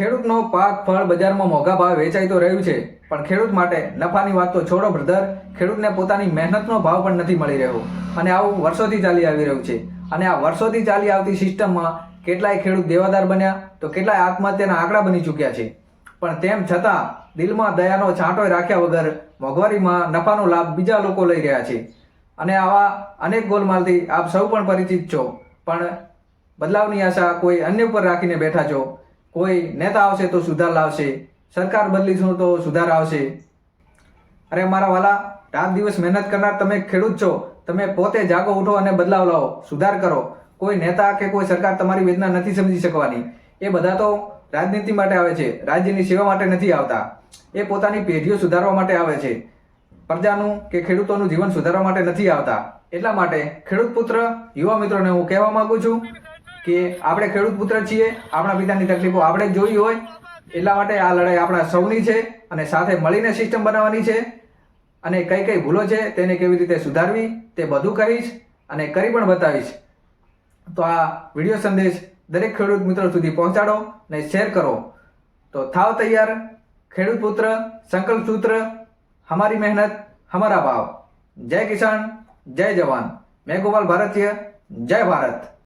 ખેડૂતનો પાક, ફળ બજારમાં મોંઘા ભાવે વેચાઈ તો રહ્યું છે, પણ ખેડૂત માટે નફાની વાત તો છોડો, બ્રધર. ખેડૂતને પોતાની મહેનતનો ભાવ પણ નથી મળી રહ્યો. અને આવું વર્ષોથી ચાલી આવી રહ્યું છે. અને આ વર્ષોથી ચાલી આવતી સિસ્ટમમાં કેટલાય ખેડૂત દેવાદાર બન્યા, તો કેટલાય આત્મહત્યાના આંકડા બની ચૂક્યા છે. પણ તેમ છતાં, દિલમાં દયાનો છાંટોય રાખ્યા વગર મોંઘવારીમાં નફાનો લાભ બીજા લોકો લઈ રહ્યા છે. અને આવા અનેક ગોલમાલથી આપ સૌ પણ પરિચિત છો. પણ બદલાવની આશા કોઈ અન્ય ઉપર રાખીને બેઠા છો. કોઈ નેતા આવશે તો સુધાર લાવશે, સરકાર બદલીશું તો સુધાર આવશે. અરે મારા વાલા, રાત દિવસ મહેનત કરનાર તમે ખેડૂત છો. તમે પોતે જાગો ઉઠો અને બદલાવ લાવો, સુધાર કરો. કોઈ નેતા કે કોઈ સરકાર તમારી વેદના નથી સમજી શકવાની. એ બધા તો રાજનીતિ માટે આવે છે, રાજ્યની સેવા માટે નથી આવતા. એ પોતાની પેઢીઓ સુધારવા માટે આવે છે. પ્રજાનું કે ખેડૂતોનું જીવન સુધારવા માટે નથી આવતા. એટલા માટે ખેડૂત પુત્ર, યુવા મિત્રોને હું કહેવા માંગુ છું કે આપણે ખેડૂત પુત્ર છીએ, આપણા પિતાની તકલીફો આપણે જોઈ હોય, એટલા માટે આ લડાઈ આપણા સૌની છે અને સાથે મળીને સિસ્ટમ બનાવવાની છે. અને કઈ કઈ ભૂલો છે તેને કેવી રીતે સુધારવી તે બધું કરીશ અને કરી પણ બતાવીશ. તો આ વીડિયો સંદેશ દરેક ખેડૂત મિત્રો સુધી પહોંચાડો અને શેર કરો. તો થાવ તૈયાર, ખેડૂત પુત્ર, સંકલ્પ સૂત્ર હમારી મહેનત હમારા ભાવ. જય કિસાન, જય જવાન. મેં ગોપાલ ભારતીય, જય ભારત.